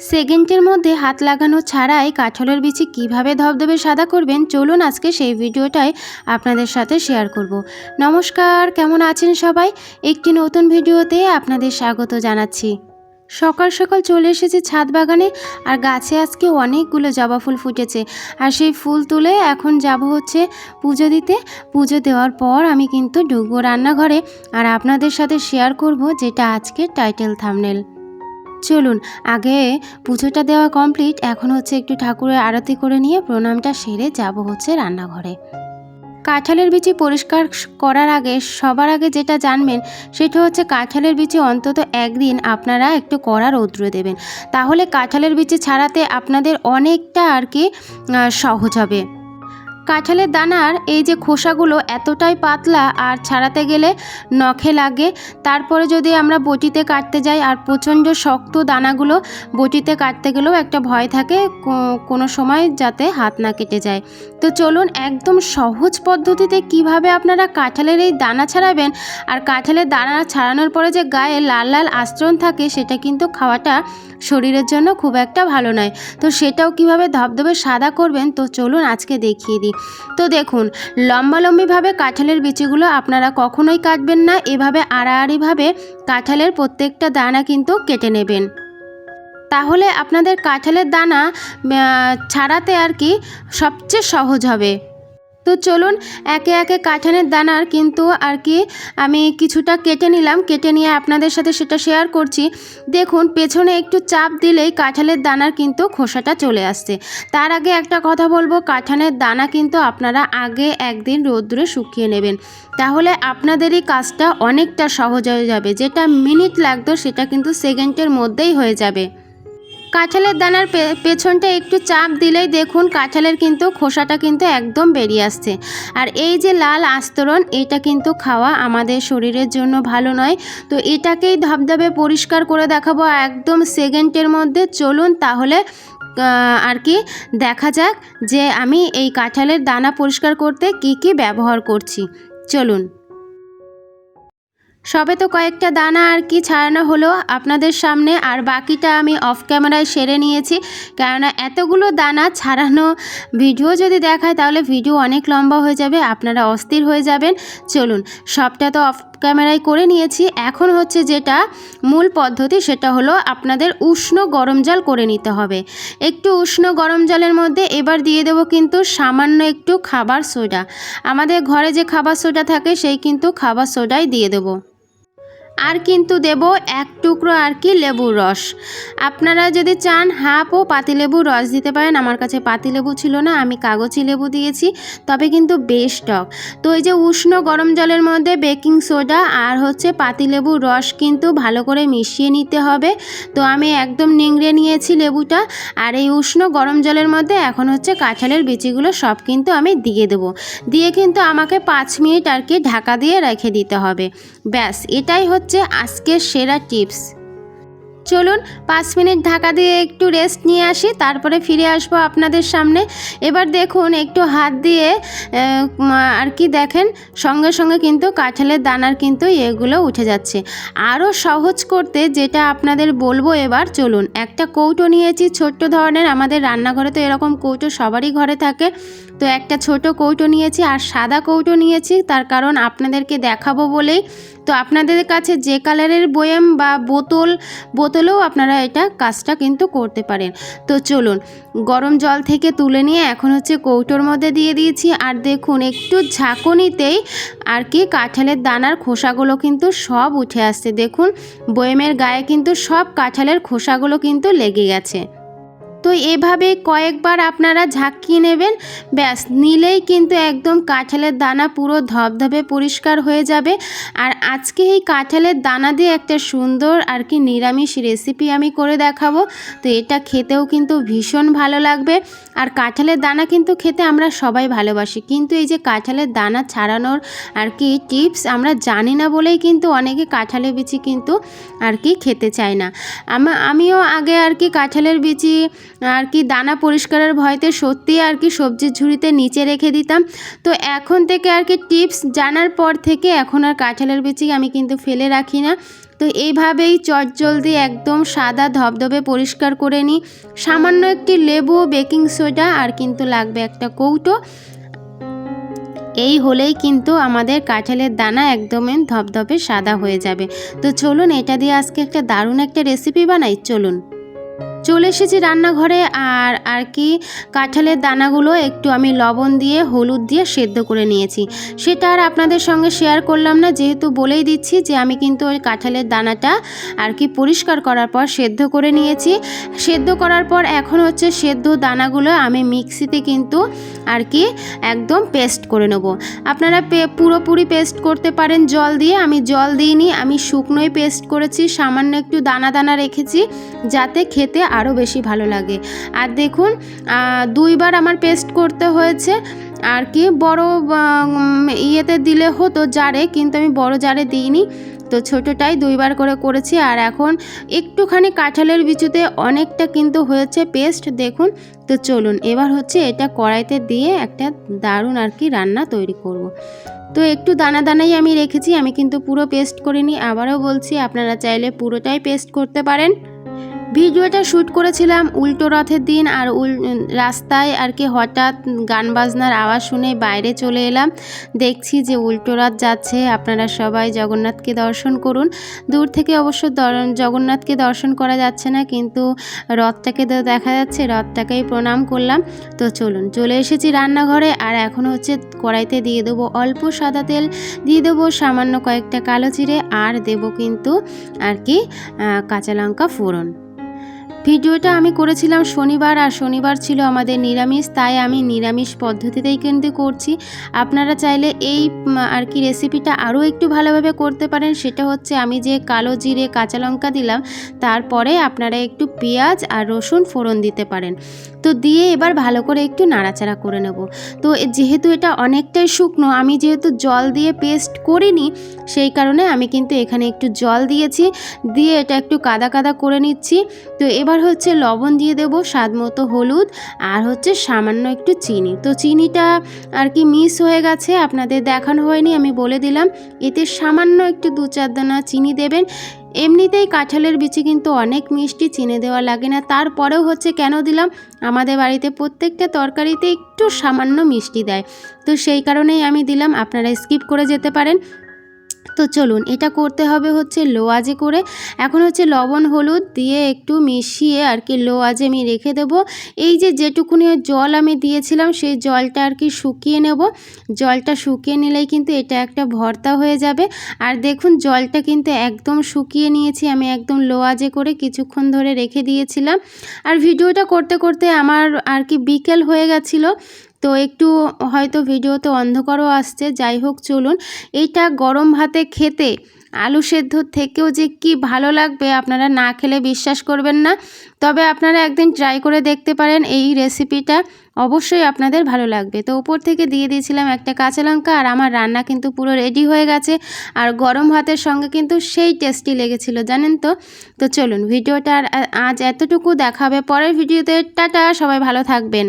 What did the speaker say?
সেকেন্ডের মধ্যে হাত লাগানো ছাড়াই কাঁঠালের বিচি কীভাবে ধবধবে সাদা করবেন, চলুন আজকে সেই ভিডিওটাই আপনাদের সাথে শেয়ার করব। নমস্কার, কেমন আছেন সবাই? একটি নতুন ভিডিওতে আপনাদের স্বাগত জানাচ্ছি। সকাল সকাল চলে এসেছি ছাদ বাগানে, আর গাছে আজকে অনেকগুলো জবা ফুল ফুটেছে। আর সেই ফুল তুলে এখন যাব হচ্ছে পুজো দিতে। পুজো দেওয়ার পর আমি কিন্তু ঢুকবো রান্নাঘরে, আর আপনাদের সাথে শেয়ার করব যেটা আজকে টাইটেল থামনেল চলুন, আগে পুজোটা দেওয়া কমপ্লিট এখন হচ্ছে একটু ঠাকুরের আরতি করে নিয়ে প্রণামটা সেরে যাব হচ্ছে রান্নাঘরে। কাঁঠালের বিচি পরিষ্কার করার আগে, সবার আগে যেটা জানবেন, সেটা হচ্ছে কাঁঠালের বিচি অন্তত একদিন আপনারা একটু কড়া রৌদ্রে দেবেন। তাহলে কাঁঠালের বিচি ছাড়াতে আপনাদের অনেকটা আর কি সহজ হবে। কাঁঠালের দানার এই যে খোসাগুলো এতটাই পাতলা আর ছাড়াতে গেলে নখে লাগে। তারপরে যদি আমরা বটিতে কাটতে যাই আর প্রচণ্ড শক্ত দানাগুলো বটিতে কাটতে গেলেও একটা ভয় থাকে কোনো সময় যাতে হাত না কেটে যায়। তো চলুন একদম সহজ পদ্ধতিতে কীভাবে আপনারা কাঁঠালের এই দানা ছাড়াবেন আর কাঁঠালের দানা ছাড়ানোর পরে যে গায়ে লাল লাল আস্তরণ থাকে সেটা কিন্তু খাওয়াটা শরীরের জন্য খুব একটা ভালো নয়। তো সেটাও কীভাবে ধবধবে সাদা করবেন তো চলুন আজকে দেখিয়ে দিই। তো দেখুন, লম্বালম্বিভাবে কাঁঠালের বিচিগুলো আপনারা কখনোই কাটবেন না। এভাবে আড়াআড়িভাবে কাঁঠালের প্রত্যেকটা দানা কিন্তু কেটে নেবেন। তাহলে আপনাদের কাঁঠালের দানা ছাড়াতে আর কি সবচেয়ে সহজ হবে। তো চলুন, একে একে কাঁঠালের দানার কিন্তু আর কি আমি কিছুটা কেটে নিলাম। কেটে নিয়ে আপনাদের সাথে সেটা শেয়ার করছি। দেখুন, পেছনে একটু চাপ দিলেই কাঁঠালের দানার কিন্তু খোসাটা চলে আসছে। তার আগে একটা কথা বলব, কাঁঠালের দানা কিন্তু আপনারা আগে একদিন রোদ্রে শুকিয়ে নেবেন। তাহলে আপনাদেরই কাজটা অনেকটা সহজ হয়ে যাবে। যেটা মিনিট লাগতো সেটা কিন্তু সেকেন্ডের মধ্যেই হয়ে যাবে। কাঁঠালের দানার পেছনটা একটু চাপ দিলেই দেখুন কাঁঠালের কিন্তু খোসাটা কিন্তু একদম বেরিয়ে আসছে। আর এই যে লাল আস্তরণ, এটা কিন্তু খাওয়া আমাদের শরীরের জন্য ভালো নয়। তো এটাকেই ধবধবে পরিষ্কার করে দেখাবো একদম সেকেন্ডের মধ্যে। চলুন তাহলে আর কি দেখা যাক যে আমি এই কাঁঠালের দানা পরিষ্কার করতে কি কি ব্যবহার করছি। চলুন। সবে তো কয়েকটা দানা আর কি ছাড়ানো হলো আপনাদের সামনে, আর বাকিটা আমি অফ ক্যামেরায় সেরে নিয়েছি। কেননা এতগুলো দানা ছাড়ানো ভিডিও যদি দেখায়, তাহলে ভিডিও অনেক লম্বা হয়ে যাবে, আপনারা অস্থির হয়ে যাবেন। চলুন, সবটা তো অফ ক্যামেরায় করে নিয়েছি। এখন হচ্ছে যেটা মূল পদ্ধতি সেটা হলো আপনাদের উষ্ণ গরম জল করে নিতে হবে। একটু উষ্ণ গরম জলের মধ্যে এবার দিয়ে দেবো কিন্তু সামান্য একটু খাবার সোডা। আমাদের ঘরে যে খাবার সোডা থাকে সেই কিন্তু খাবার সোডাই দিয়ে দেবো। আর কিন্তু দেব এক টুকরো আর কি লেবুর রস। আপনারা যদি চান হাফ ও পাতিলেবুর রস দিতে পারেন, আমার কাছে পাতিলেবু ছিল না, আমি কাগজি লেবু দিয়েছি, তবে কিন্তু বেশ টক। তো এই যে উষ্ণ গরম জলের মধ্যে বেকিং সোডা আর হচ্ছে পাতিলেবুর রস কিন্তু ভালো করে মিশিয়ে নিতে হবে। তো আমি একদম নিংড়ে নিয়েছি লেবুটা, আর এই উষ্ণ গরম জলের মধ্যে এখন হচ্ছে কাঁঠালের বিচিগুলো সব কিন্তু আমি দিয়ে দেবো। দিয়ে কিন্তু আমাকে পাঁচ মিনিট আর কি ঢাকা দিয়ে রেখে দিতে হবে। ব্যাস এটাই হচ্ছে আজকের সেরা টিপস। চলুন পাঁচ মিনিট ঢাকা দিয়ে একটু রেস্ট নিয়ে আসি, তারপরে ফিরে আসব আপনাদের সামনে। এবার দেখুন, একটু হাত দিয়ে আর কি দেখেন, সঙ্গে সঙ্গে কিন্তু কাঁঠালের দানার কিন্তু এগুলো উঠে যাচ্ছে। আরও সহজ করতে যেটা আপনাদের বলব এবার, চলুন। একটা কৌটো নিয়েছি, ছোট্ট ধরনের, আমাদের রান্নাঘরে তো এরকম কৌটো সবারই ঘরে থাকে। তো একটা ছোট কৌটো নিয়েছি আর সাদা কৌটো নিয়েছি, তার কারণ আপনাদেরকে দেখাবো বলেই। তো আপনাদের কাছে যে কালারের বয়েম বা বোতল বোতল বোতলেও আপনারা এটা কাজটা কিন্তু করতে পারেন। তো চলুন, গরম জল থেকে তুলে নিয়ে এখন হচ্ছে কৌটোর মধ্যে দিয়ে দিয়েছি। আর দেখুন, একটু ঝাঁকুনিতেই আর কি কাঁঠালের দানার খোসাগুলো কিন্তু সব উঠে আসছে। দেখুন, বয়েমের গায়ে কিন্তু সব কাঁঠালের খোসাগুলো কিন্তু লেগে গেছে। তো এভাবে কয়েকবার আপনারা ঝাঁকিয়ে নেবেন, ব্যাস, নিলেই কিন্তু একদম কাঁঠালের দানা পুরো ধবধবে পরিষ্কার হয়ে যাবে। আর আজকে এই কাঁঠালের দানা দিয়ে একটা সুন্দর আর কি নিরামিষ রেসিপি আমি করে দেখাবো। তো এটা খেতেও কিন্তু ভীষণ ভালো লাগবে। আর কাঁঠালের দানা কিন্তু খেতে আমরা সবাই ভালোবাসি। কিন্তু এই যে কাঁঠালের দানা ছাড়ানোর আর কি টিপস আমরা জানি না বলেই কিন্তু অনেকে কাঁঠালের বিচি কিন্তু আর কি খেতে চায় না। আমা- আমিও আগে আর কি কাঁঠালের বিচি আর কি দানা পরিষ্কারের ভয়তে সত্যি আর কি সবজির ঝুড়িতে নিচে রেখে দিতাম। তো এখন থেকে আর কি টিপস জানার পর থেকে এখন আর কাঁঠালের বিচি আমি কিন্তু ফেলে রাখি না। তো এইভাবেই চটজলদি একদম সাদা ধবধবে পরিষ্কার করে নিই। সামান্য একটি লেবু, বেকিং সোডা আর কিন্তু লাগবে একটা কৌটো। এই হলেই কিন্তু আমাদের কাঁঠালের দানা একদমই ধবধবে সাদা হয়ে যাবে। তো চলুন এটা দিয়ে আজকে একটা দারুণ একটা রেসিপি বানাই। চলুন। চলে এসেছি রান্নাঘরে আর আর কি কাঁঠালের দানাগুলো একটু আমি লবণ দিয়ে, হলুদ দিয়ে সেদ্ধ করে নিয়েছি। সেটা আর আপনাদের সঙ্গে শেয়ার করলাম না, যেহেতু বলেই দিচ্ছি যে আমি কিন্তু ওই কাঁঠালের দানাটা আর কি পরিষ্কার করার পর সেদ্ধ করে নিয়েছি। সেদ্ধ করার পর এখন হচ্ছে সেদ্ধ দানাগুলো আমি মিক্সিতে কিন্তু আর কি একদম পেস্ট করে নেব। আপনারা পুরোপুরি পেস্ট করতে পারেন জল দিয়ে, আমি জল দিইনি, আমি শুকনোই পেস্ট করেছি, সামান্য একটু দানা দানা রেখেছি, যাতে খেতে আরও বেশি ভালো লাগে। আর দেখুন দুইবার আমার পেস্ট করতে হয়েছে। আর কি, বড় ইয়েতে দিলে হতো জারে, কিন্তু আমি বড় জারে দিইনি। তো ছোটোটাই দুইবার করে করেছি। আর এখন একটুখানি কাঁঠালের বিচুতে অনেকটা কিন্তু হয়েছে পেস্ট। দেখুন, তো চলুন, এবার হচ্ছে এটা কড়াইতে দিয়ে একটা দারুণ আর কি রান্না তৈরি করব। তো একটু দানা দানাই আমি রেখেছি, আমি কিন্তু পুরো পেস্ট করিনি। আবারও বলছি, আপনারা চাইলে পুরোটাই পেস্ট করতে পারেন। ভিডিওটা শ্যুট করেছিলাম উল্টো রথের দিন আর উল রাস্তায় আর কি হঠাৎ গান বাজনার আওয়াজ শুনে বাইরে চলে এলাম। দেখছি যে উল্টো রথ যাচ্ছে। আপনারা সবাই জগন্নাথকে দর্শন করুন। দূর থেকে অবশ্য জগন্নাথকে দর্শন করা যাচ্ছে না, কিন্তু রথটাকে দেখা যাচ্ছে, রথটাকেই প্রণাম করলাম। তো চলুন, চলে এসেছি রান্নাঘরে আর এখন হচ্ছে কড়াইতে দিয়ে দেবো অল্প সাদা তেল, দিয়ে দেবো সামান্য কয়েকটা কালো জিরে আর দেবো কিন্তু আর কি কাঁচা লঙ্কা ফোড়ন। ভিডিওটা আমি করেছিলাম শনিবার আর শনিবার ছিল আমাদের নিরামিষ, তাই আমি নিরামিষ পদ্ধতিতেই কিন্তু করছি। আপনারা চাইলে এই আর কি রেসিপিটা আরও একটু ভালোভাবে করতে পারেন। সেটা হচ্ছে আমি যে কালো জিরে কাঁচা লঙ্কা দিলাম, তারপরে আপনারা একটু পেঁয়াজ আর রসুন ফোড়ন দিতে পারেন। তো দিয়ে এবার ভালো করে একটু নাড়াচাড়া করে নেব। তো যেহেতু এটা অনেকটাই শুকনো, আমি যেহেতু জল দিয়ে পেস্ট করিনি, সেই কারণে আমি কিন্তু এখানে একটু জল দিয়েছি। দিয়ে এটা একটু কাদা কাদা করে নিচ্ছি। তো এবার হচ্ছে লবণ দিয়ে দেব স্বাদ মতো হলুদ আর হচ্ছে সামান্য একটু চিনি। তো চিনিটা আর কি মিস হয়ে গেছে, আপনাদের দেখানো হয়নি, আমি বলে দিলাম। এতে সামান্য একটু দু চার দানা চিনি দেবেন। এমনিতেই কাঁঠালের বিচি কিন্তু অনেক মিষ্টি, চিনি দেওয়া লাগে না। তারপরেও হচ্ছে কেন দিলাম? আমাদের বাড়িতে প্রত্যেকটা তরকারিতে একটু সামান্য মিষ্টি দেয়। তো সেই কারণেই আমি দিলাম, আপনারা স্কিপ করে যেতে পারেন। তো চলুন, এটা করতে হবে হচ্ছে লো আজে করে। এখন হচ্ছে লবণ, হলুদ দিয়ে একটু মিশিয়ে আর কি লো আজে আমি রেখে দেব। এই যে যেটুকুনি জল আমি দিয়েছিলাম, সেই জলটা আর কি শুকিয়ে নেব। জলটা শুকিয়ে নিলেই কিন্তু এটা একটা ভর্তা হয়ে যাবে। আর দেখুন, জলটা কিন্তু একদম শুকিয়ে নিয়েছি, আমি একদম লো আজে করে কিছুক্ষণ ধরে রেখে দিয়েছিলাম। আর ভিডিওটা করতে করতে আমার আর কি বিকেল হয়ে গেছিল। তো একটু হয়তো ভিডিওতে অন্ধকারও আসছে, যাই হোক চলুন। এইটা গরম ভাতে খেতে আলু সেদ্ধ থেকেও যে কি ভালো লাগবে আপনারা না খেলে বিশ্বাস করবেন না। তবে আপনারা একদিন ট্রাই করে দেখতে পারেন এই রেসিপিটা, অবশ্যই আপনাদের ভালো লাগবে। তো উপর থেকে দিয়ে দিয়েছিলাম একটা কাঁচা লঙ্কা আর আমার রান্না কিন্তু পুরো রেডি হয়ে গেছে। আর গরম ভাতের সঙ্গে কিন্তু সেই টেস্টি লেগেছিল, জানেন তো? তো চলুন, ভিডিওটা আজ এতটুকু দেখাবে। পরের ভিডিওতে, টাটা, সবাই ভালো থাকবেন।